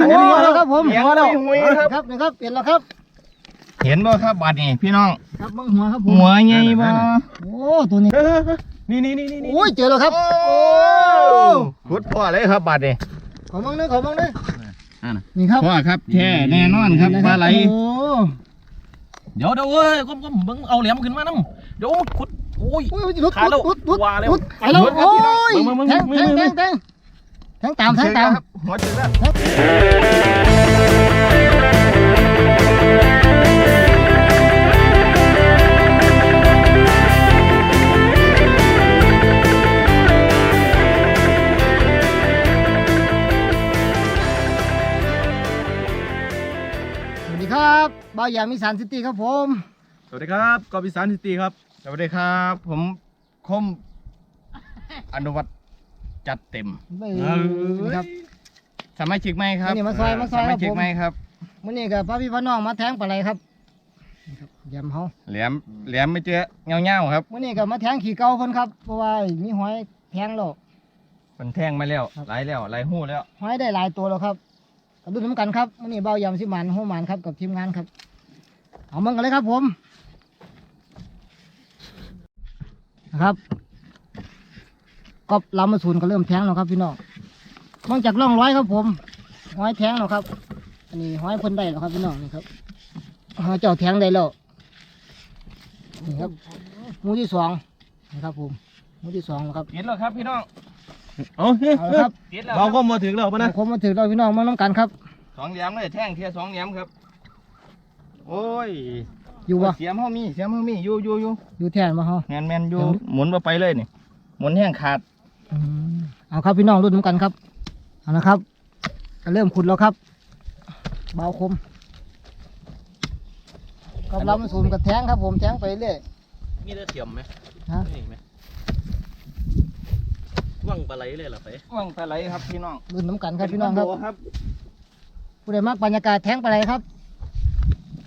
นั่นโอ้เห็นแล้แล้ววครับผมเห็นแล้วหุยครับครับนี่ครับเปลี่ยนแล้วครับ เห็นบ่ครับบัดนี้พี่น้อง ครับเบิ่งหัวครับผมหัวใหญ่บ่โอ้ตัวนี้นี่นี่นี่นี่โอ้ยเจอแล้วครับ โอ้ขุดพ่อเลยครับบัดนี้ขอมองหนึงขอมองหนึงนี่ครับพ่อครับแท้แน่นอนครับปลาไหลโอ้เดี๋ยวเดี๋ยวเว้ยก้มก้มเบิ่งเอาเหลี่ยมขึ้นมาน้ำเดี๋ยวขุดโอ้ยโอ้ยรุดขาดแล้วรุดรุดว่าแล้วรุดไปแล้วรุดครับโอ้พี่น้องยมึงมึงแทงมึงแทงมึงแทงแทงแทงตามแทงตามครับหัวถึงแล้วสวัสดีครับบ่าวหยามอีสานซิตี้ครับผม สวัสดีครับกอบิสานซิตี้ครับ สวัสดีครับ ผมคมอนุวัต จัดเต็มไปเอ้ยครับสมาชิกไหมครับนี่มาซอยมาซอยสครัมาบชิกผมไหมครับมื้อนี้กับพ่อพี่พ่อน้องมาแทงปลาไหลครับนี่ครับยำเฮาแหลมแหลมไม่เจอเงาเงาๆครับมื้อนี้ก็มาแทงขี่เก่าเพิ่นครับเพราะว่ามีหอยแทงแล้วมันแท่งมาแล้วครับไหลแล้วไหลหู้แล้วหอยได้หลายตัวแล้วครับก็ดูน้ำกันครับมื้อนี้เบายำสิหมันหัวหมันครับกับทีมงานครับเอามันกันเลยครับผมนะครับ ก็ลำมาสูนก็เริ่มแทงแล้วครับพี่น้องมองจากร่องร้อยครับผมหอยแทงแล้วครับ อันนี้หอยเพ่นได้แล้วครับพี่น้องนี่ครับหอยเจ้าแทงได้แล้วนี่ครับหมูที่สองนี่ครับผมหมูที่สองแล้วครับกินแล้วครับพี่น้องเอาเฮ้ยเอาละครับกินแล้วเราก็มาถึงแล้วปะนะคมมาถึงเราพี่น้องมาน้ำกันครับ สองแหลมเลยแท่งเทียสองแหลมครับ โอ้ยอยู่วะเสียมเฮามีเสียมเฮามีอยู่อยู่อยู่อยู่แทนมาฮะ แมนแมนอยู่เดี๋ยวหมุนมาไปเลยนี่หมุนแห้งขาดอืม เอาครับพี่น้องรุ่นน้ำกันครับ เอาละครับก็เริ่มขุดแล้วครับ เบาคมกับลำสูนกับแทงครับ ผมแทงไปเรื่อยมีได้เทียมไหมฮะนี่ไหมว่างปลาไหลเลยเหรอไปว่างปลาไหลครับพี่น้องรุ่นน้ำกันครับพี่น้องครับเป็คโดครับผู้ใดมักบรรยากาศแทงไปเลยครับ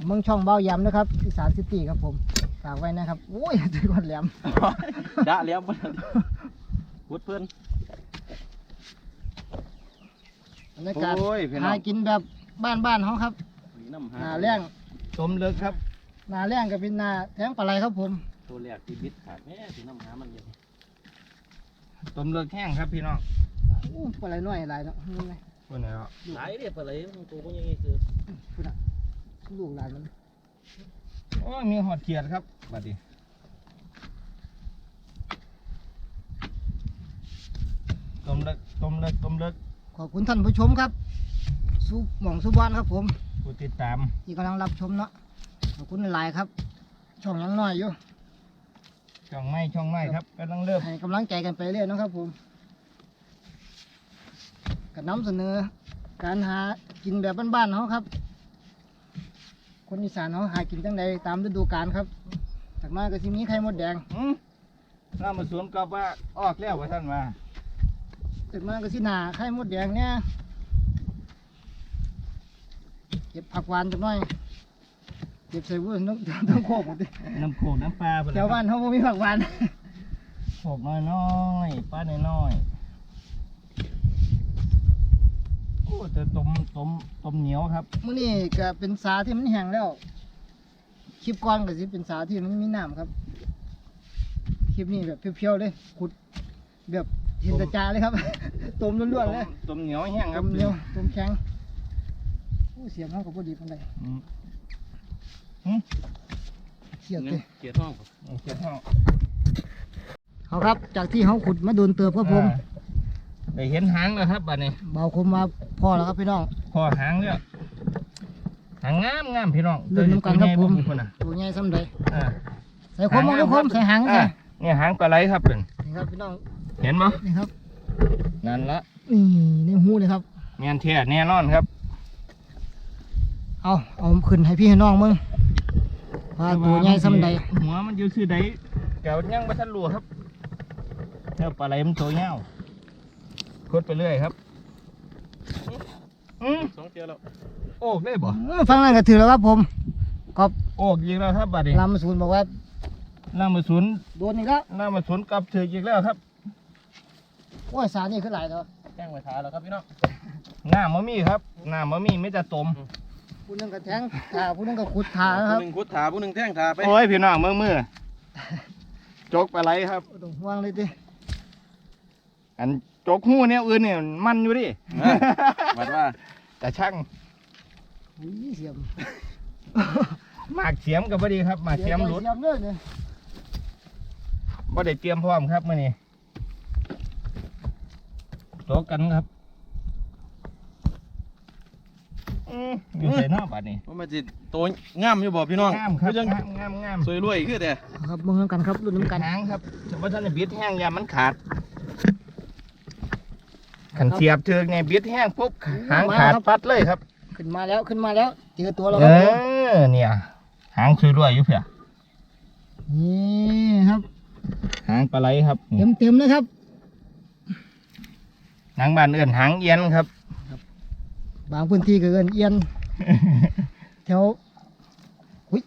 เมืองช่องเบายำนะครับอีสานซิตี้ครับผมฝากไว้นะครับโอ้ยถือก้อนแหลมด่าแล้ว ปะขุดเพื่อนบรรยากาศโอ้ยพี่น้หาองกินแบบบ้านๆเขาครับหนีน้ำหนาแรงสมเลิกครับหนาแรงกับเป็นหนาแทงปลาไหลครับผมตัวแรกที่บิดขาดแม่สีน้ำหามันเย็นสมเลิกแห้งครับพี่น้องอู้ปลาไหลน้อยหลายเนาะนี่ไงคนไหนอะหลายเนี่ยปลาไหลมันตัวก็ยังไงคือลูกหลานมันโอ้ยมีหอดเขียดครับบัดนี้ ต้มเลิกต้มเลิกต้มเลิกขอบคุณท่านผู้ชมครับสุหม่องสุบานครับผมผู้ติดตามที่กำลังรับชมเนาะขอบคุณหลายๆครับ ช่องยังน้อยอยู่ช่องไม้ช่องไม้ครับกำลังเริ่มให้กำลังใจกันไปเรื่อยเนาะครับผมกับน้ำเสนอ การหากินแบบบ้านๆเขาครับ คนอีสานเขาหากินจังใดตามฤดูกาลครับจากมาก็สิมีไข่มดแดงหืมน้ามาสวนกับว่าออกแล้วว่าท่านว่า จากมาก็สิหนาไข่มดแดงเนี่ยเก็บผักหวานจักหน่อยเก็บใส่วุ้นต้องต้องโคกหมดดิน้ำโขกน้ำปลาพุ่นแถล่ะวบ้านเขาบ่มีผักหวาน โขกน้อยน้อยๆปลาน้อยน้อยๆโอ้แต่ต้มต้มต้มเหนียวครับ มื้อนี้ก็เป็นสาที่มันแห้งแล้ว คลิปก่อนก็สิเป็นสาที่มันมีน้ำครับ คลิปนี้แบบเพียวๆเลยขุดแบบ เห็นแตะจาเลยครับ ต้มล้วนๆเลยต้มเหนียวแห้งคต้รับมเหนียวต้มแข็งโอ้เสียงเขาก็บ่ดีปานใดอืมเสียดเลย เกียร์ห้องเขียดห้องเอาครับ จากที่เขาขุดมาโดนเติบครับผมอ่าได้เห็นหางแล้วครับบัดนี้ เบาคมมาพอแล้วครับพี่น้อง พอหางแล้วหางงามงามพี่น้องเดินน้ำกันครับผมตัวใหญ่พุ่นน่ะตัวใหญ่ซ้ำใดอ่าใส่คมมองด้วยคมใส่หางใส่อ่าเนี่ยหางปลาไหลครับเป็นนี่ครับพี่น้อง เห็นบ่นี่ครับนั่นละนี่ในหูเลยครับเงียนเทียแน่นอนครับ เอาเอาขึ้นให้พี่ให้น้องมึงว่าตัวใหญ่ซ้ำใดหัวมันอยู่คือใดแกวยังบ่ทันรู้ครับแล้วปลาไหลมันตัวยาวคดไปเรื่อยครับอืมสองเกียร์แล้วโอกได้บ่อื้อฟังนั่นก็ถือแล้วครับผมกอบโอกอีกแล้วครับบัดนี้ลำศูนย์บอกว่าน้ามาสวนโดนอีกแล้วน้ามาสวนกลับถืออีกแล้วครับ โอ้ยสารนี่คือหลายแล้วอแจ้งไว้ทาแล้วครับพี่น้องน้ำมะมี่ครับน้ำมะมี่ไม่จะตมผู้หนึงก็แทงขาผู้หนึงก็ขุดขานะครับผู้หนึ่งคุดถาผู้หนึ่งแท่งถาไปโอ้ยพี่น้องมือมือจกปลาไหลครับ บ่ต้องห่วงเลยติอันจกหูเนี่ยอื่นเนี่ยมันอยู่ดิหมายว่าแต่ช่างอุ้ยเสียมหมากเสียมกับพอดีครับหมากเสียมหลุดเสียมเลยเนี่ยบ่ได้เตรียมพร้อมครับมื่อนี้โตกันครับอืมอยู่ใส่นอกบัดนี้ว่ามันจิโตงามอยู่บ่พี่น้องงามครับอยังงามงามงามสวยรวยคือแต่ครับมึงกันครับรุ่นน้ำกันหางครับเฉพาะท่านบิดแห้งยามมันขาดขันเสียบเทือกเนี่ยบิดแห้งปุ๊บหางขาดปัดเลยครับ ขึ้นมาแล้วขึ้นมาแล้วเจอตัวเราเอครับผมอเนี่ยหางสวยรวยอยู่เพื่อนี่ครับ หางปลาไหลครับ เต็มเต็มๆเลยครับ หางบานเอื่นหางเอียนครับ บางพื้นที่ก็เอินเอียนแถวอุ้ย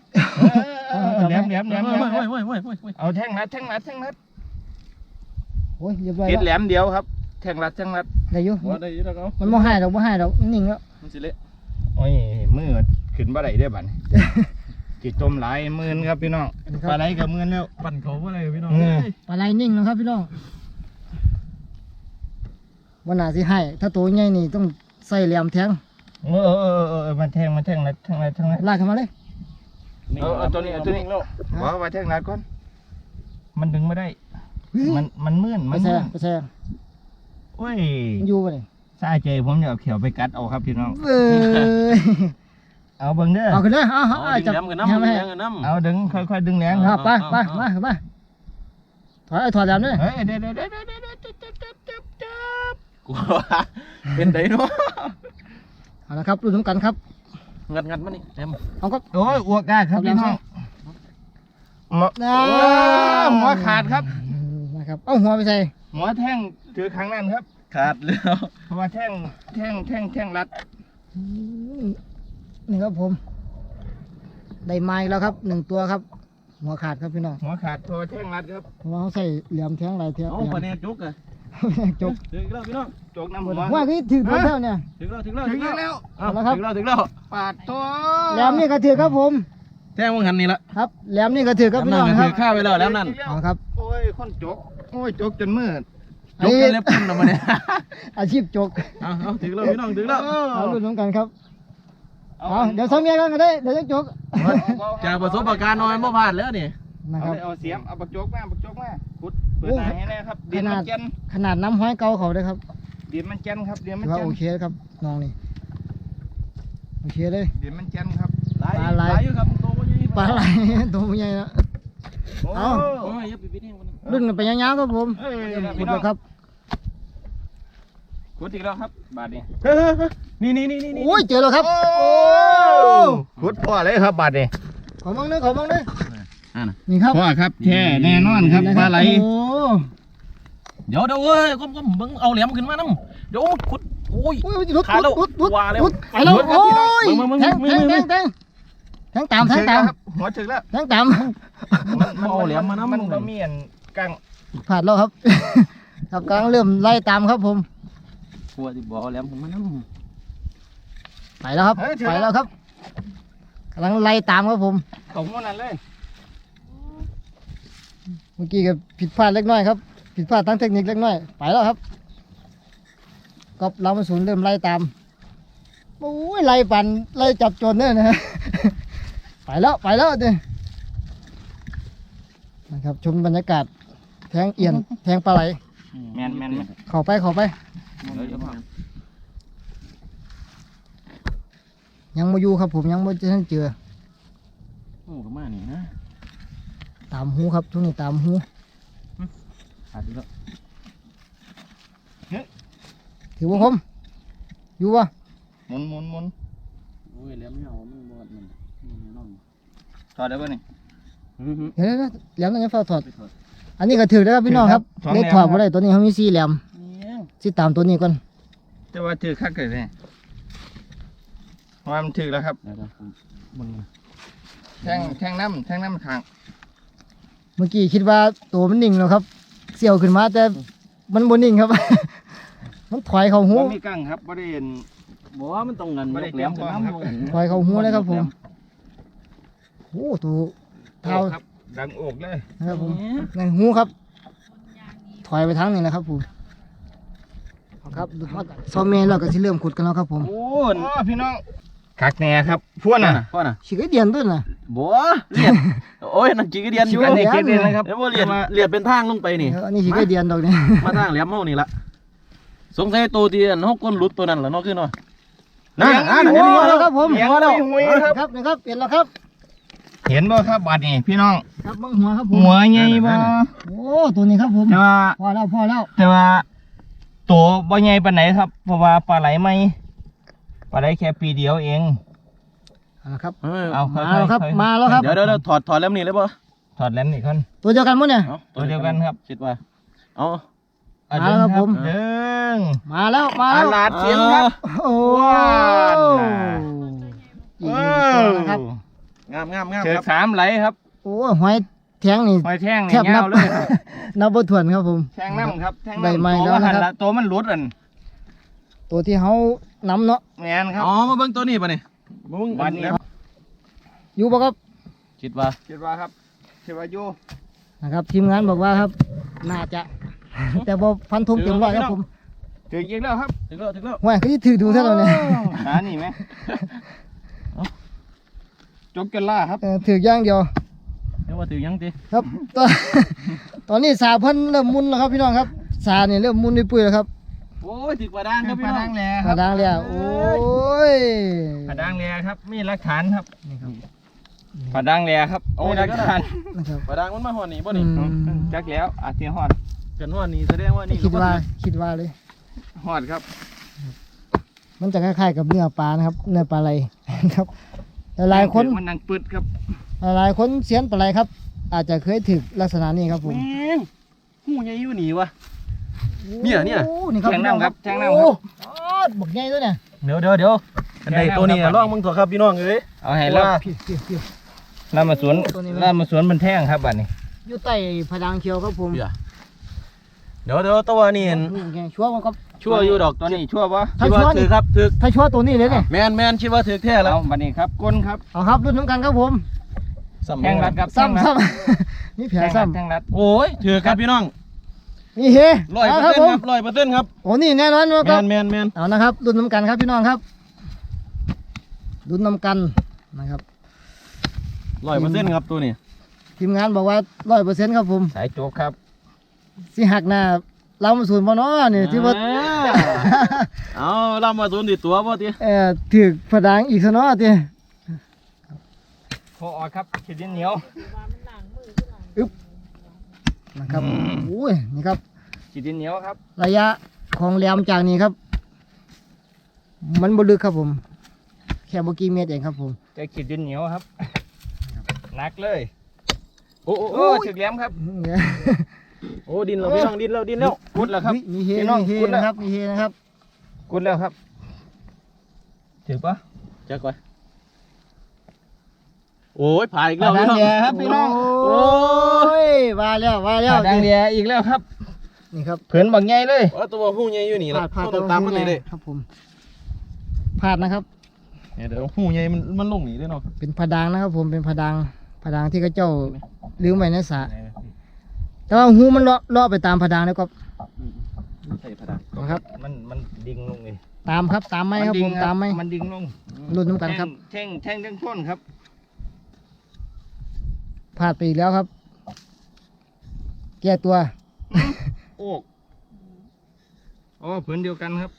เออแหลมแหลมแหลมแหลมโอ้ยโอ้ยโอ้ยโอ้ยโอ้ยเอาแท่งรัดแท่งรัดแท่งรัดโอ้ยเรียบร้อยติดแล้วแหลมเดียวครับ แท่งรัดแท่งรัดได้อยู่ว่าได้อยินแล้วเขามันไม่ให้ดอกไม่ให้ดอกนิ่งแล้วมันสิเละโอ้ยมือขึ้นบ่ได้เด้อบัดนี้จิตจมหลายหมื่นครับพี่น้องปลาไหลกับหมื่นแล้วปั่นเขาว่าอะไรพี่น้องอืมปลาไหลนิ่งแล้วครับพี่น้อง วันหน้าสิให้ ถ้าตัวใหญ่นี่ต้องใส่เหลี่ยมแทงเออเออเออเออเออมันแท่งมันแท่งรัดแท่งรัดแท่งรัดลากขึ้นมาเลย เอาเอาตัวนี้เอาตัวนี้แล้วว่าว่าแท่งรัดก่อนมันดึงไม่ได้มันมันมื่นไปมันแซ่มื่นไปแซ่โอ้ยมันอยู่ปะเนี่ยซาใจผมจะเอาเขียวไปกัดเอาครับพี่น้อง เอ้ยเอาเบิ่งเด้อเอาขึ้นเลยเอาเอาเอาเอาดึงจับแหลมกันน้ำให้ดึงไม่แหลให้มกันน้ำเอาดึงค่อยๆดึงแรงเอาไปไปมาขึ้นมาถอยถอยแหลมเลย เฮ้ยเดี๋ยวเดี๋ยวเดี๋ยวเดี๋ยวเดี๋ยวจับจับจับจับ จับกูว่าเป็นไดเนาะเอาละครับรุ่นน้ำกันครับงัดงัดมานี่แหลมเอาครับโอ้ยอ้วกได้ครับพี่น้องหมอนะโอ้ยหัวขาดครับนะครับเอาหัวไปใส่หัวแท่งถือครั้งนั้นครับ ขาดแล้วเพราะว่าแท่งแท่งแท่งแท่งรัดอืมนี่ครับผม ได้ไม้แล้วครับหนึ่งตัวครับ หัวขาดครับพี่น้องหัวขาดเพราะว่าแท่งรัดครับเพราะว่าเขาใส่เหลี่ยมแทงหลายแทงเอาเหลี่ยมปะแนจุกอะ จบถึงแล้วพี่น้องจกน้ำหัวว่าคือถือตัวเท่าเนี่ยถึงแล้วถึงแล้วถึงแล้วเอาเอาละครับถึงแล้วถึงแล้วปาดตัวแหลมนี่ก็ถือครับผมแท่งมึงหันนี่ละครับแหลมนี่ก็ถือครับพี่น้องแหลมคนั่รันบก็ถือข้าวไปแล้วแหลมนั่นเอาครับโอ้ยคนจกโอ้ยจกจนมืดจกกันเล็บพุ่นออกมาเนี่ยอาชีพจกเอาเอาถึงแล้วพี่น้องถึงแล้วเอารุ่นน้ำกันครับเอาเดี๋ยวสองเมียกันก็ได้เดี๋ยวจะจกจากประสบการณ์น้อยไม่พลาดแล้วนี่นะเอาครับเลยเอาเสียมเอาบักจกมาบักจกมาพุด เปิดหน้าให้แน่ครับเดียนขมันาดนเจนขนาดน้ำห้อยเกาเขาเลยครับเดียนมันเจนครับเดียนมันถือว่าเจนโอเคครับน้องนี่โอเคเลยเดียนมันเจนครับหลายปลาไหลหลายอยู่ครับโตกว่านี้ปลาไหลตัวใหญ่นะโอ้เอาโอ้ยอย่าไปปิดแห้งมันนะรุ่นกันไปยาวๆครับผมเอ้ยขุพี่ดน้อแล้งวครับขุดอีกแล้วครับบาทนี้เฮ้ยเฮ้ยเฮ้ยนี่นี่นี่นี่นี่โอ้ยเจอแล้วครับโอ้ขุดพ่อเลยครับบาทนี้ขอมังเด้อขอมังเด้ออ่านะนี่ครับพ่อครับแท้แน่นอนครับนะปลาไหลโอ้ เดี๋ยวเดี๋ยวเอ้ยก้มก้มมึงเอาแหลมขึ้นมาน้ำเดี๋ยวขุดโอ้ยโอ้ยลุดขาดแล้วลุดลุดว่าแล้วลุดไปแล้วลุดครับโอ้พี่น้องยมึงมึงแทงมึงแทงมึงแทงแทงแทงตามแทงตามครับหัวถึงแล้วแทงตามเอาแหลมมานะมันมึงบ่มีอันกังผ่านแล้วครับ ครับกำลังเริ่มไล่ตามครับผม กลัวที่บอกเอาแหลมขึ้นมาน้ำไปแล้วครับ ไปแล้วครับกำลังไล่ตามครับผมของมันนั่นเลยเมื่อกี้ก็ผิดพลาดเล็กน้อยครับ ผิดพลาดทางเทคนิคเล็กน้อย ไปแล้วครับก็เรามาศูนย์เริ่มไล่ตามโอ้ยไล่ปั่นไล่จับโจรเนี่ยนะฮะไปแล้วไปแล้วเด้นะครับชมบรรยากาศ แทงเอียน แทงปลาไหลแมนแมนแม่นเข้าไปเข้าไปเดี๋ยวเดี๋ยวมายังมาอยู่ครับผมยังไม่ทันเจอโอ้ก็มานี่นะ ตามหูครับช่วงนี้ตามหูขาดอีกแล้วถือว่าผมอยู่วะหมุนหมุนหมุนโอ้ยแหลมไม่เอาไม่บอดมันมันนอนถอดได้ป่ะนี่อือฮึเดี๋ยวนะแหลมต้องยังเฝ้าถอด อันนี้ก็ถือได้ครับพี่น้องครับถือครับเล็กสถอองดแหลมมาได้ตัวนี้เขามีสี่แหลมเนี่ยสิตามตัวนี้ก่อนแต่ว่าถือคักเลยเนี่ยว่ามันถือแล้วครับเดี๋ยวเดี๋ยวผมมึงแท่งแท่งน้ำแท่งน้ำทางเมื่อกี้คิดว่าตัวมันนิ่งแล้วครับ เสี่ยวขึ้นมาแต่มันบนนิ่งครับ มันถอยเข้าหูบ่มีกั้งครับบ่ได้เห็นบอกว่ามันต้องเงินไม่ได้ยกแหลมเตรีกัยนมพร้อมน้ำถอยเข้าหูเลยครับผมโอ้ตัวเท้าโอกครับ ดังโอกเลยนะครับผมในหูครับ ถอยไปทางนี้นะครับผมเอาครับดูมาซอมเมนเราก็สิเริ่มขุดกันแล้วครับผมโอ้โอ้พี่น้อง คักแน่ครับพวกน่ะน่ะพ่อน่ะสิกเดียนต้นน่ะบัวเลียดโอ้ยนั่นจีกระเดียนอยู่อันนี้เกดเด่นนะครับเดี๋ยวว่าเลียดเลียดเป็นทางลงไปนี่เอออันนี้สิกเดียนดอกเนี่ยมาทางแหลมเฮานี่ละสงสัยตัวที่อันเฮาก้นหลุดตัวนั้นล่ะเนาะคือเนาะนั่นนั่นโอ้เห็นบ่แล้วครับผมเลี้ยงไว้หุยครับครับนะครับเปลี่ยนแล้วครับ เห็นบ่ครับบัดนี้พี่น้องครับเบิ่งหัวครับผมหัวใหญ่บ่โอ้ตัวนี้ครับผมแต่ว่าพอแล้วพอแล้วแต่ว่าตัวบ่ใหญ่ปานไหนครับเพราะว่าปลาไหลไม่ ปลาไหลแค่ปีเดียวเอง เอาละครับ เออเอามาแล้วครับมาแล้วครับ เดี๋ยวเดี๋ยวเดี๋ยวถอดถอดแหลมนี่เลยบ่ถอดแหลมนี่ก่อน ตัวเดียวกันมั้งเนี่ยอาตัวเดียวกันครับ คิดว่าเอาอะมาแล้วครับผม เดิงมาแล้ว มาอาแล้ว ลาดเสียงครับ โอ้ว้าวอีกหนึ่งตัวนะครับ งามงามงามเจอครับสามไหลครับโอ้หอยแทงนี่ หอยแท่งแทนี่บนัยาบวเลยครับนับบ่ถ้วนครับผม แท่งน้ำครับแท่งใบน้ำไม้ตัวแล้วนะครับหัละตัวมันหลุดอัน ตัวที่เฮานํเนาะแมนครับ อ๋อมาเบิ่งตัวนี้ป่ะนี่มาเบิ่งวันนี้แหลมอยู่บ่ครับ คิดว่าคิดว่าครับคิดว่าอยู่นะครับ ทีมงานบอกว่าครับ น่าจะ แต่บ่ฟันธงเต็มร้อยครับผมถึงอีกแล้วครับถึงแล้วถึงแล้วว่าคือสิถือดูซะแล้วเนี่ยหานี่ไหมจบกันล่าครับเออถืออย่างเดียวเดี๋ยวว่าถึงยังติครับตอนตอนนี้สาเพิ่นเริ่มมุนแล้วครับพี่น้องครับ สานี่เริ่มมุนปุ้ยๆแล้วครับ โอ้ยถึงกว่าด่างครับพี่ปลาน้อดังงแลคกรัระบดังแล้วโอ้ยปลาดังแลครับ มีหลักฐานครับนี่ครับปลาดังแลครับมีหลักฐานนะครับกว่าด่างมันมาหอดนี่บ่อืนี่มจักแล้วอาเทียฮอดกันหอดนี่แสดงว่านี่คิดว่าคิดว่าเลย ฮอดครับ มันจะคล้ายๆกับเนื้อปลานะครับ เนื้อปลาไหลครับหลายๆคนมันดังปึดครับหลายๆคนเสียนปลาไหลครับ อาจจะเคยถึกลักษณะนี้ครับผม แม่งหูใหญ่อยู่นี่วะ เนี่ยเนี่ย โอ้นี่ครับแทงน้ำครับแทงน้ำคโอ้รับอ๋อบักใหญ่ตัวเนี่ยเดี๋ยวเดี๋ยวเดี๋ยวอันใดตัวนี้อะลองมึงเถอะครับพี่น้องเอ้ยเอาให้แล้วพี่พี่พี่ล่ามาสวนตัวนี้ไหมล่ามาสวนมันแท่งครับบัดนี้ อยู่ใต้พะดังเขียวครับผมเดี๋ยว เดี๋ยวเดี๋ยวตัวนี้เห็นนี่ไงชัวร์บ่ครับ ชั่วอยู่ดอกตัวนี้ชั่วปะถ้าคิดว่าชั่วนี่ ถือครับถือถ้าชัวร์ตัวนี้เลยเนี่ยแมนแมนคิดว่าถือแท้แล้วเอาบัดนี้ครับก้นครับเอาครับรุ่นน้ำกันครับผมแท่งรัดครับซ้ำแท่งรัดซ้ำ นี่แผลแท่งรัดซ้แท่งรัดโอ้ยถือครับพี่น้องำนี่เฮร้อยเปอร์ครัเซ็นต์ผคมรับร้อยเปอร์เซ็นต์ครับโอ้นี่แน่นอนคแมรับนแมนแมนเอานะครับรุ่นน้ำกันครับพี่น้องครับรุ่นน้ำกันนะครับร้อยเปอร์เซ็นต์ครับตัวนี้ทีมงานบอกว่าร้อยเปอร์เซ็นต์ครับผมสายโจกครับสิหักหน้าเรามาสูนย์บ่เนาะนี่ที่ว่าอ่าเอาเรามาศูนย์ติดตัวป่ะทีเอ่อถือผดังอีกซะเนาะติพอออดครับขีดดินเหนียว นะครับโอ้ยนี่ครับขีดดินเหนียวครับ ระยะของแหลมจากนี้ครับ มันบ่ลึกครับผม แค่บ่กี่เมตรเองครับผมเจะขีดดินเหนียวครับหนักเลยโอ้โอ้โอ้โอ้ถึกแหลมครับโอ้ดินเราพี่น้องดินเราดินแล้วกุดแล้วครับมีเฮพี่น้องมีเฮกุดแล้วนะครับมีเฮนะครับกุดแล้วครับถือปะจักไว้ โอ้ยผ่าอีกปแล้ลาวดัพี่งน้อง แดครับพี่น้องโอ้ยว่าแล้วว่าปแล้วลาดังแดอีกแล้วครับนี่ครับเผินบักใหญ่เลย ว่าตัวหูใหญ่อยู่นี่พละลาดพลาดต้องตามมันเลยเด้ครับผมพลาดนะครับ เนี่ยเดี๋ยวหูใหญ่มันมันลงนี่เด้เนาะเป็นผดังนะครับ ผมเป็นผดังผดังที่เขาเจ้าลืมไว้ในสระแต่ว่าหูมันเลาะเลาะไปตามผดังแล้วก็ ใส่ผดังครับ มันมันดิ่งลงเลยตามครับตามไหมครับผมตามไหมมันดิ่งลง รุ่นน้ำกันครับ แท่งแท่งแท่งทั้งต้นครับ พลาดไปอีกแล้วครับ แก้ตัว โอ้โอ้ผืนเดียวกันครับ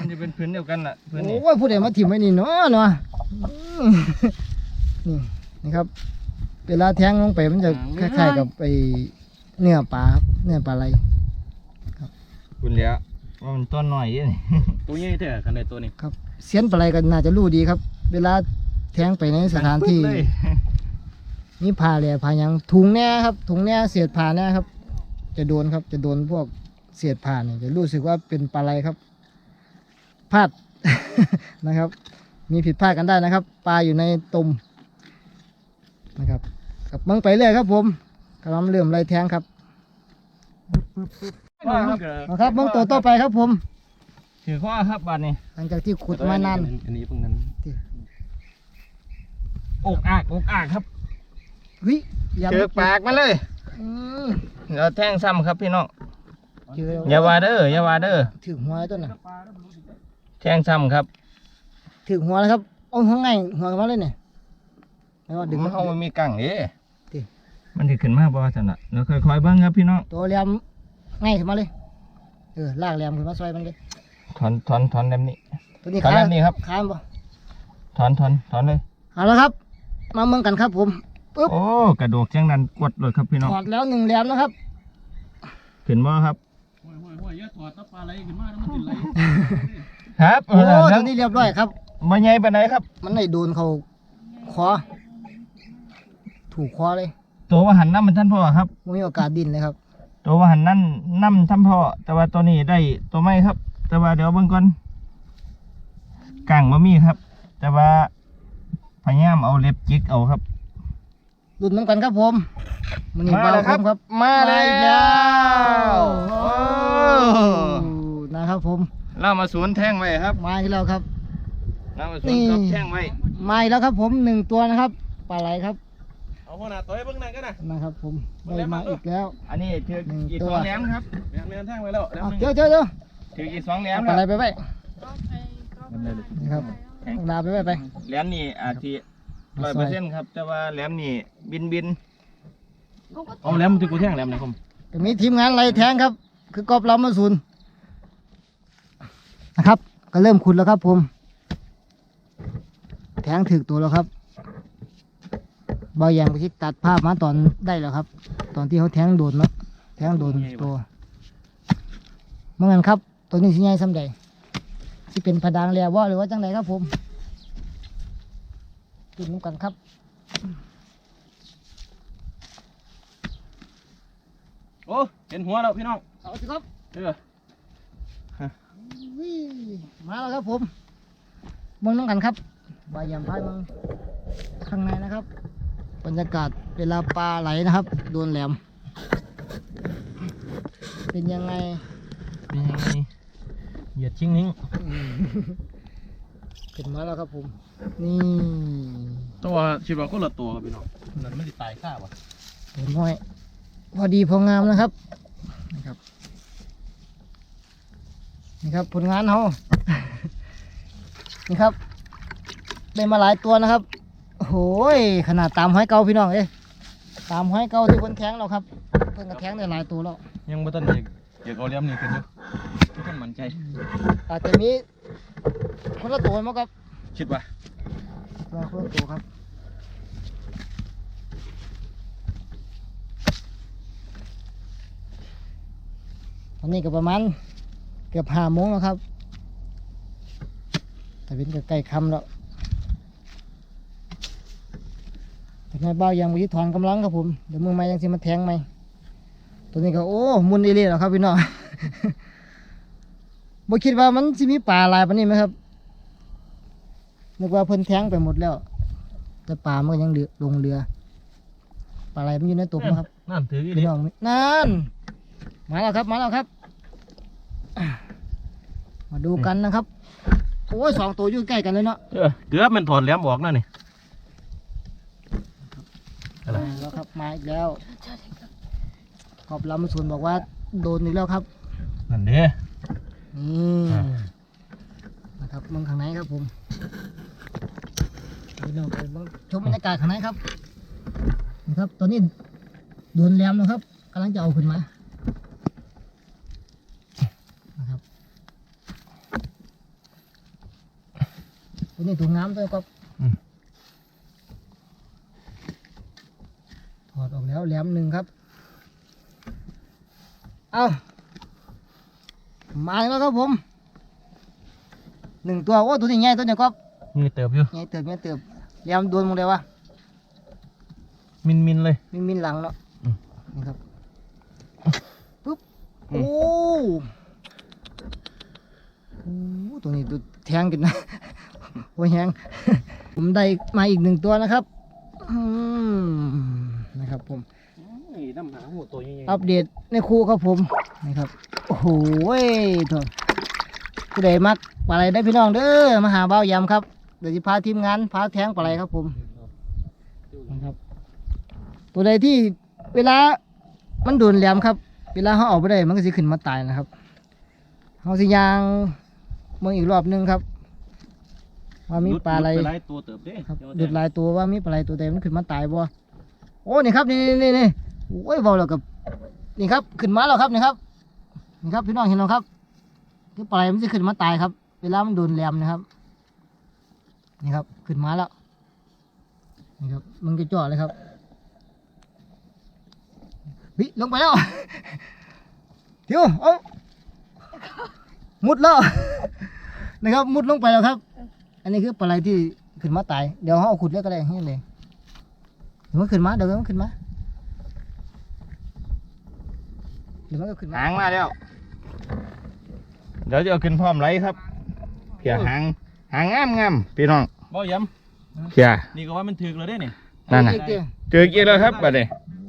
มันจะเป็นผืนเดียวกันล่ะผืนนี้โอ้ยผู้ใดมาถิ่มไว้นี่เนาะเนาะอืมนี่นะครับ เวลาแทงลงไปมันจะคล้ายๆกับไอเนื้อปลาครับเนื้อปลาไหลคุณเหลียวว่ามันต้นหน่อยนี่ ตัวใหญ่แท้คันใดตัวนี้ ครับเสียนปลาไหลก็น่าจะรู้ดีครับ เวลาแทงไปในสถานที่ ปึ๊ดเลย มีผ้าแหล่ผ้าหยังถุงแน่ครับถุงแน่เศษผ้าแน่ครับ จะโดนครับจะโดนพวกเศษผ้าเนี่ยจะรู้สึกว่าเป็นปลาไหลครับพลาดนะครับ มีผิดพลาดกันได้นะครับ ปลาอยู่ในตุ่มนะครับกับมังไปเรื่อยครับ ผมกำลังเริ่มไล่แทงครับเอาครับมังตัวต่อไปครับผม ถือข้อครับบัดนี้ หลังจากที่ขุดมานานอันนี้เพิ่งนั้นอกอากอกอากครับ เฮ้ยอย่าเจอปากมาเลยอืมเดี๋ยวแท่งซ้ำครับพี่น้องเจออย่าว่าเด้ออย่าว่าเด้อถึงหัวแล้วต้นน่ะแท่งซ้ำครับ ถึงหัวแล้วครับเอาหัวไงหัวมาเลยเนี่ยแล้วก็ดึดึงงมัมันนเอามันมีกังเด้ติมันจะขึ้นมาบ่จันน่ะเดี๋ยวค่อยๆเบิ่งครับพี่น้องตัวแหลมไงขึ้นมาเลยเออลากแหลมขึ้นมาซอยมันเลยถอนถอนถอนแบบนี้ตัวนี้ถอนขาแบบนี้ครับขามบ่ถอนถอนถอนเลยเอาแล้วครับ มาเมืองกันครับผม ปึ๊บโอ้กระโดดจังนั้นกดเลยครับพี่น้องถอดแล้วหนึ่งแหลมนะครับขึ้นบ่ครับโอ้ยโอ้ยโอ้ยอย่าถอดตะปลาไหลขึ้นมาแล้วมันติดไหลครับโอ้เออตัแล้ววนี้เรียบร้อยครับบ่ใหญ่ปานใดครับ มันได้โดนเขาคอถูกคอเลย ตัวว่าหันน้ำมันท่านพ่อครับไม่มีโอกาสดิ้นเลยครับ ตัวว่าหันนั่นน้ำท่านพ่อแต่ว่าตัวนี้ได้ตัวไม่ครับ แต่ว่าเดี๋ยวเบิ่งก่อนกังบ่มีครับ แต่ว่าพยายามเอาเล็บจิกเอาครับ ดุนน้ำกันครับผมมันนี่เบาผมครับ มาแล้มาอีกแล้วนะครับผมเรามาสวนแท่งไว้ครับ มาอีกแล้วครับเรามาสวนกับแท่งไว้มาอีกแล้วครับผมหนึ่งตัวนะครับปลาไหลครับเอาหัวหน้าตัวให้เบิ่งหน่อยกันนะนะครับผมได้มาอีกแล้ว อันนี้ถือหนึ่งตัสวองแหลมครับแม่นแม่นแท่งไว้แล้วแล้วเจ้าเจ้าเจ้าถืออีกสองแหลมปลาไหลไปไว้นี่ครับเอาดาไปไว้ไปแหลมนี่อาจจะ ร้อยเปอร์เซ็นต์ครับ แต่ว่าแหลมนี่บินบินเอาแหลมมันถึงกูแท่งแหลมไหนคมก็มีทีมงานไหลแทงครับ คือกอบลำมาศูนย์นะครับ ก็เริ่มขุดแล้วครับผม แทงถึกตัวแล้วครับเบาแยงไปที่ตัดภาพมาตอนได้แล้วครับ ตอนที่เขาแทงโดนเนาะแทงโดนตัวเมื่อกันครับ ตัวนี้สิใหญ่สำใดที่เป็นผดางเรียว่าหรือว่าจังไดครับผม กินน้ำกันครับโอ้เห็นหัวแล้วพี่น้องเอาสิครับเออวิ่มาแล้วครับผมเมืองน้องกันครับบายามพายเมืองข้างในนะครับ บรรยากาศเวลาปลาไหลนะครับ โดนแหลม เป็นยังไง เป็นยังไง เหยียดชิงนิ้ง ขึ้นมาแล้วครับผม นี่ตัวคิดว่าก็ละตัวครับพี่น้องนั่นไม่ได้ตายข้าวะเห็นห้อยพอดีพองามนะครับนะครับ นี่ครับผลงานเขานี่ครับ ได้มาหลายตัวนะครับโอ้โหยขนาดตามห้อยเก่าพี่น้องเอ้ยตามห้อยเก่าที่เพิ่นแทงเราครับ เพิ่นก็แทงได้หลายตัวแล้ว ยังบ่ทันอยากอยากเอาแหลมนี่ขึ้นอยู่ทุกคนมั่นใจอาจจะมีคนละตัวมั้งครับ คิดว่า ลองคนละตัวครับตอนนี้ก็ประมาณเกือบห้าโมงแล้วครับ แต่เป็นก็ใกล้ค่ำแล้วแต่นายเบ้ายังวิถอนกำลังครับผมเดี๋ยวมือไม้ยังสิมาแทงไหมตัวนี้ก็โอ้มุนอีเล่แล้วครับพี่น้องบ่คิดว่ามันสิมีปลาลายปานนี้ไหมครับ นึกว่าเพิ่นแทงไปหมดแล้ว แต่ปลามันก็ยังเรือลงเรือปลาอะไรมันอยู่ในตุกนะครับนั่นถืออีพี่นี่น้องนั่นมาแล้วครับมาแล้วครับอะมาดูกันนะครับโอ้ยสองตัวอยู่ใกล้กันเลยเนาะเออเกือบมันถอดแหลมออกนั่นนี่อะไรมาแล้วครับมาอีกแล้วขอบลำส่วนบอกว่าโดนอีกแล้วครับนั่นเด้นี่อ่านะครับเมืองข้างในครับผม พี่น้องไปเบิ่งชมบรรยากาศข้างในครับนี่ครับ ตอนนี้โดนแหลมแล้วครับกำลังจะเอาขึ้นมานะครับตัวนี้ตัวงามตัวครับถอดออกแล้วแหลมหนึ่งครับ เอามาแล้วครับผมหนึ่งตัว โอ้ ตัวนี้ใหญ่ตัวนี้ก็ นี่เติบอยู่ใหญ่เติบใหญ่เติบเลี้ยมโดนหมดเลยวะมินมินเลย มินมินหลังเนาะอืม นี่ครับปุ๊บอืโอ้มโหตัวนี้ตัวแทงกันนะโอ้ยแหงผมได้มาอีกหนึ่งตัวนะครับอืมนะครับผม นี่น้ำหาหัวตัวใหญ่อัปเดตในคู่ครับผมนี่ครับโอ้โหเว้ยเถอะผู้ใดมักปลาไหลได้พี่น้องเด้อมาหาเบ้ายำครับ เดี๋ยวจะพาทีมงานพาแทงปลาไหลครับผมนะครับ ตัวใดที่เวลามันโดนแหลมครับ เวลาเขาออกไปได้มันก็สิขึ้นมาตายนะครับเขาสิยางเมืองอีกรอบหนึงครับ ว่ามีปลาอะไรหลุดปหลายตัวเติบเด้ครับเดี๋ยวดุดหลายตัวว่ามีปลาไหลตัวใดมันขึ้นมาตายบ่โอ้นี่ครับนี่นี่นี่นี่โอ้ยเบาแล้วกับนี่ครับขึ้นมาแล้วครับนี่ครับนี่ครับพี่น้องเห็นแล้วครับที่ปลาไหลมันจะขึ้นมาตายครับ เวลามันโดนแหลมนะครับ นี่ครับ ขึ้นมาแล้ว นี่ครับมึงจะจ่อเลยครับวิลงไปแล้วเดี๋ยวเอามุดแล้วนะครับ มุดลงไปแล้วครับ อันนี้คือปลาไหลที่ขึ้นมาตาย เดี๋ยวเขาเอาขุดเลือกก็ได้ให้เลยเดี๋ยวมันขึ้นมา เดี๋ยวมันขึ้นมา เดี๋ยวมันก็ขึ้นมา หางมาแล้ว เดี๋ยวจะเอาขึ้นพร้อมไรครับเพียหาง หางงามงามพี่น้องบ่ย้เพียำนี่ก็ว่ามันถึกแล้วเด้นี่นั่นน่ะเดี๋ยวเจอกี่แล้วครับบัดนี้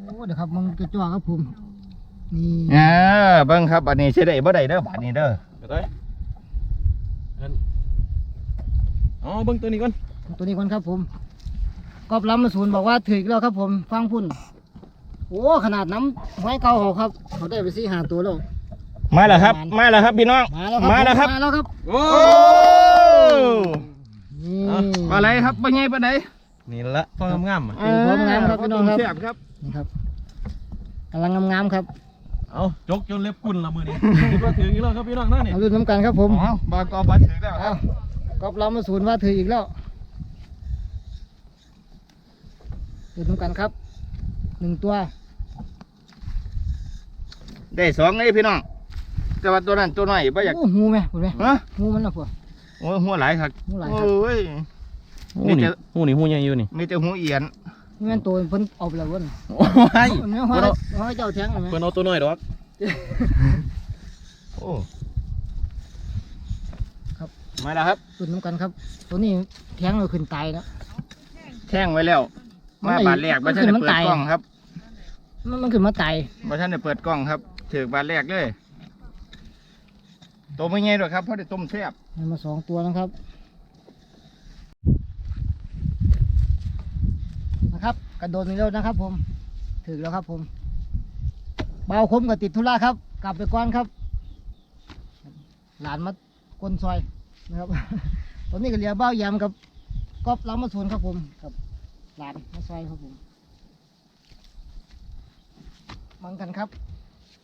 โอ้เดี๋ยวครับมึงจะจ่อครับผมนี่อ่าเบิ่งครับบัดนี้สิได้บ่ได้เด้อบัดนี้เด้อเดี๋ยวเต้ยอันอ๋อเบิ่งตัวนี้ก่อนตัวนี้ก่อนครับผมกอบลำมาศูนย์บอกว่าถืออีกแล้วครับผมฟังพุ่นโอ้ขนาดน้ำไว้เก่าเขาครับ เขาได้ไปสี่หาตัวแล้วมาแล้วครับ มาแล้วครับพี่น้อง มาแล้วครับมาแล้วครับมาแล้วครับโอ้โอ้นี่ ปลาไหลครับปลาใหญ่ปลาไหนนี่ละตัวงามๆอะเป็นความงามครับพี่น้องครับเสียบครับนี่ครับกำลังงามๆครับเอาจกจนเล็บกุนละมือนี้คิดว่าถึงอีกแล้วครับพี่น้องนั่นนี่เอารุ่นน้ำกันครับผมอ๋อบากอบาถือแล้วคเอารับกอบลำมาศูนย์ว่าถืออีกแล้วรุ่นน้ำกันครับหนึ่งตัว ได้สองเลยพี่น้องแต่ว่าตัวนั้นตัวน้อยบ่อยากโอ้หูไหมพูดไหมฮะหูมันนะพวก โอ้ยหัวหลายครับหูหลายครับ โอ้ย หูนี่หูนี่หูใหญ่อยู่นี่มีแต่หูเอียนนี่มันตัวเพิ่นเอาไปแล้วเว้นโอ้ยเนื้อหอยหอยเจ้าแทงเห็นไหมเพิ่นเอาตัวน้อยดอกโอ้มาแล้วครับรุ่นน้ำกันครับ ตัวนี้แทงเราขึ้นตายแล้ว แท่งไว้แล้วมันมาไอ้บาทแรกมับ่นทันได้ขึ้นมันเปิดตายกล้องครับมันมันขึ้นมาตายบ่ทันได้เปิดกล้องครับถือบาทแรกเลย ตัวไม่ใหญ่หรอกครับเพราะได้ต้มแซ่บมันมาสองตัวนะครับ นะครับ กระโดดนี่แล้วนะครับ ผม ถึงแล้วครับ ผม เบาคมกับติดธุระครับ กลับไปก่อนครับ หลานมากลซอยนะครับ ตอนนี้ก็เหลียเบ้ายำกับก๊อบล้ำมาสวนครับผมกับหลานมาซอยครับผมมังกันครับ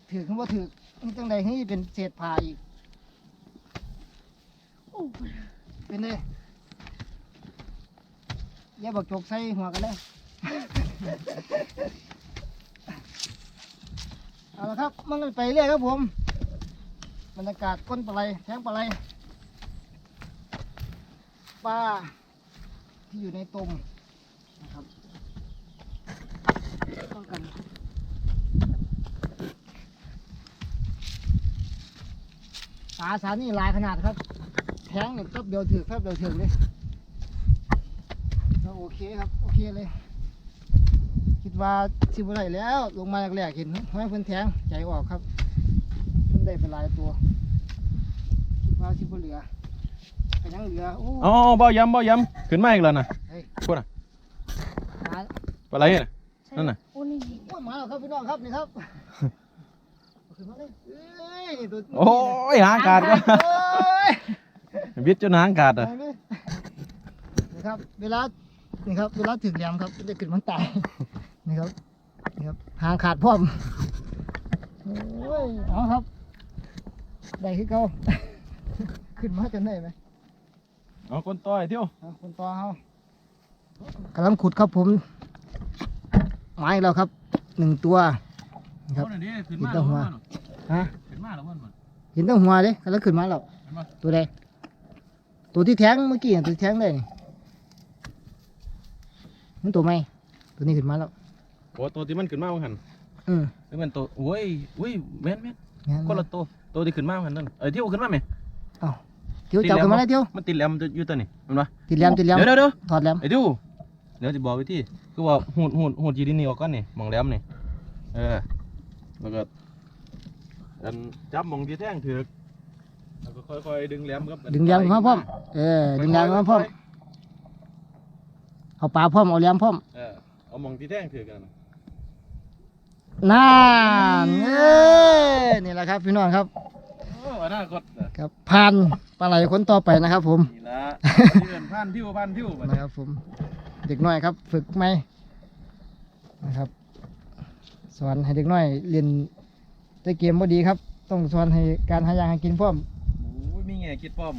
ถือคำว่าถือนี่ตั้งใดให้เป็นเศษผ่าอีก เป็นเลยอย่าบอกจกใส่หัวกันเลย เอาละครับ มันก็ไปเรื่อยครับผม บรรยากาศก้นปลาไหลแทงปลาไหลปลาที่อยู่ในตุ่มนะครับต้องกันปลาสารนี่หลายขนาดครับ แทงเนี่ยแป๊บเดียวถึงแป๊บเดียวถึงเลยก็โอเคครับโอเคเลย คิดว่าสิบอะไรแล้วลงมาแรกๆเห็นห้อยเพิ่นแทงใจออกครับเพิ่นได้เป็นหลายตัวคิดว่าสิบเหลือแต่ยังเหลือโอ้อ๋อบ่ย้ำบ่ย้ำขึ้นมาอีกแล้วนะเฮ้ยพูดอะมาปลาไหลน่ะนั่นน่ะโอ้นี่โอ้ยมาแล้วครับพี่น้องครับนี่ครับเอาขึ้นมาเลยเอ้ยนี่ตัวโอ้ยหางขาดก็โอ้ย วิทย์จนหางขาดอะนี่ครับ เวลานี่ครับ เวลาถึงแหลมครับจะขึ้นมันตายนี่ครับนี่ครับหางขาดพร้อมโอ้ยเอาครับ ได้คือเก่าขึ้นมาจนได้ไหมเอาคนต่อยเที่ยวเอาคนต่อเขากำลังขุดครับผมไม้แล้วครับหนึ่งตัวครับเอาหน่อยดิขึ้นกินมาแต่หัวฮะขึ้นมาแล้วมันมันเห็นแตั้งหัวเลยกำลังขึ้นมาแล้วเห็นปะตัวใด ตัวที่แทงเมื่อกี้น่ะตัวที่แทงได้นี่มันตัวไหมตัวนี้ขึ้นมาแล้วโอ้ตัวที่มันขึ้นมาหันอืมนี่มันตัวโอ้ยโอ้ยแม่นแม่นงั้นคนละตัวตัวที่ขึ้นมาหันนั่นเอ้ยเที่ยวขึ้นมาไหมเที่ยวจับกันมาได้เที่ยวมันติดแหลมอยู่ตัวนี่มันปะติดแหลมติดแหลมเดี๋ยวเดี๋ยวเดี๋ยวถอดแหลมไอ้เที่ยวเดี๋ยวจะบอกวิธีคือว่าหูดหูดหูดยีดินนี่ออกก่อนนี่หมองแหลมนี่เออแล้วก็อันจับหมองที่แท่งถือก แล้วก็ค่อยๆดึงแหลมครับดึงแหลมมาพร้อมเออดึงแหลมมาพร้อมเอาปลาพร้อมเอาแหลมพร้อมเออเอามองที่แท่งถือกันน่าเออนี่แหละครับพี่น้องครับโอ้อนาคตน่ะครับผ่านปลาไหลคนต่อไปนะครับ ผมนี่ละเดินผ่านทิวผ่านทิวบัดนะครับ ผม เด็กน้อยครับ ฝึกไหมนะครับ สอนให้เด็กน้อยเรียนแต่เกมบ่ดีครับ ต้องสอนให้การหายาหากินพร้อม โอ้ยมีแง่คิดป้อม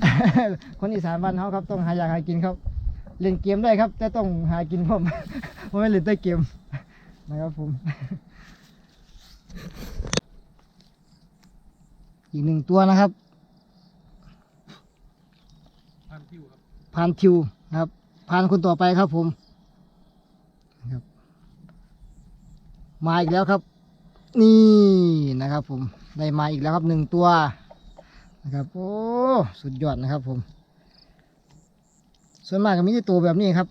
คนอีสานบ้านเขาครับต้องหายาหากินครับ เล่นเกมได้ครับ แต่ต้องหากินพร้อมเพราะไม่เล่นแต่เกมนะครับผม อีกหนึ่งตัวนะครับผ่านทิวครับพานทิวนะครับพานคนต่อไปครับผมนะครับมาอีกแล้วครับ นี่นะครับผมได้มาอีกแล้วครับหนึ่งตัว นะครับ โอ้สุดยอดนะครับผม ส่วนมากก็มีแต่ตัวแบบนี้ครับ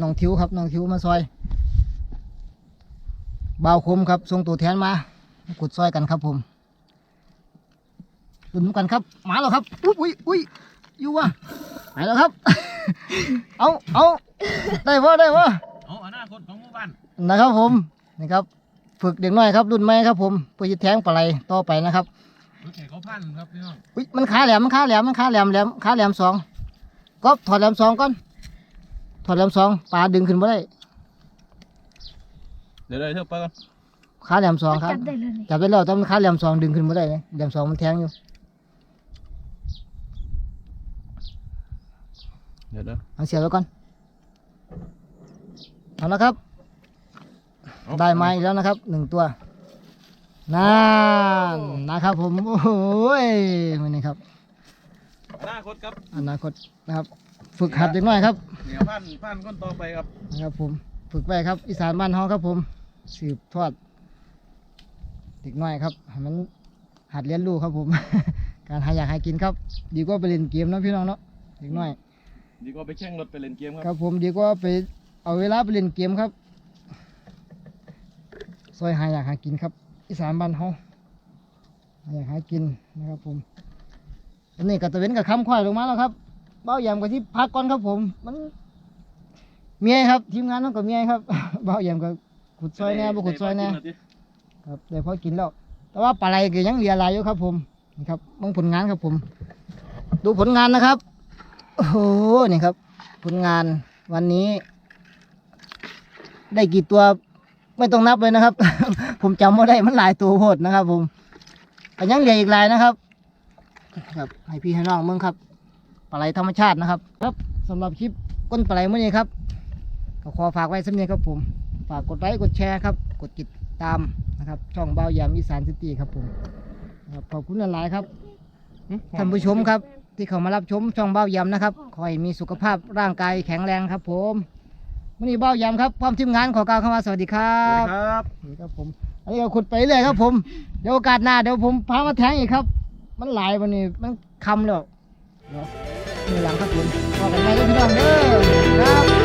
น้องทิวครับน้องทิวมาซอยบ่าวคมครับส่งตัวแทนมามาขุดซอยกันครับผมลุ้นกันครับมาแล้วครับอุ้ยอุ้ยอุ้ยอยู่วะไปแล้วครับ เอาเอาได้ปะได้ปะเอาอนาคตของหมู่บ้านนะครับผมนี่ครับ ฝึกเด็กน้อยครับรุ่นใหม่ครับผมเพื่อจะแทงปลาไหลต่อไปนะครับรถแข่เขาพันครับพี่น้องอุ้ยมันขาแหลมมันขาแหลมมันขาแหลมแหลมขาแหลมสองก็ถอดแหลมสองก่อนถอดแหลมสองปลาดึงขึ้นมาได้เดี๋ยวเดี๋ยวเท่าไปก่อนขาแหลมสองครับจับได้เลยนี่จับได้แล้วแต่มันขาแหลมสองดึงขึ้นมาได้เลยแหลมสองมันแทงอยู่เดี๋ยวเดี๋ยวเอาเสียบไว้ก่อนเอาละครับ ได้มาอีกแล้วนะครับหนึ่งตัวนั่นนะครับผมโอ้โหมันนี่ครับอนาคตครับอนาคตนะครับ ฝึกหัดเด็กน้อยครับเหนียวพันพันคนต่อไปครับนะครับผมฝึกไปครับ อีสานบ้านเฮาครับผม สืบทอดเด็กน้อยครับให้มันหัดเรียนรู้ครับผม การหาอยากหากินครับ ดีกว่าไปเล่นเกมเนาะพี่น้องเนาะเด็กน้อย ดีกว่าไปแข่งรถไปเล่นเกมคครัรับบผมดีกว่าไปเอาเวลาไปเล่นเกมครับ ซอยหาอยากหากินครับ อีสานบ้านเฮาอยากหากินนะครับผมอันนี้ก็ตะเวนกับคำควายลงมาแล้วครับ เบ้าแยมกับที่พักก่อนครับผม มันเมียครับ ทีมงานต้องกับเมียครับ เบ้าแยมกับขุดซอยแน่บ่ขุดซอยแน่ครับได้พอกินแล้ว แต่ว่าปลาไหลก็ยังเหลือหลายอยู่ครับ ผมนี่ครับเบิ่งผลงานครับผม ดูผลงานนะครับ โอ้โหนี่ครับ ผลงานวันนี้ ได้กี่ตัว ไม่ต้องนับเลยนะครับ ผมจำไม่ได้มันหลายตัวโหดนะครับ ผมแต่ยังเหลืออีกหลายนะครับ ครับ ให้พี่ให้น้องเมืองครับปลาไหลธรรมชาตินะครับ ครับสำหรับคลิปก้นปลาไหลเมื่อนี้ครับก็ขอฝากไว้สำเนียงครับ ผมฝากกดไลค์กดแชร์ครับกดติดตามนะครับ ช่องเบายามอีสานซิตี้ครับ ผมครับขอบคุณหลายๆครับท่านผู้ชมครับ ที่เขามารับชมช่องเบ้ายำนะครับ ขอให้มีสุขภาพร่างกายแข็งแรงครับ ผม วันนี้เบ้ายำครับพร้อมทีมงานขอกล่าวคำว่าสวัสดีครัครับบนี่ครับผมอันนี้ก็ขุดไปเรื่อยครับ ผมเดี๋ยวโอกาสหน้าเดี๋ยวผมพามาแทงอีกครับ มันหลายวันนี้มันคำแล้วเดี๋ยวมีหลังครับผมพอกันไหมครับพี่น้องเด้อครับ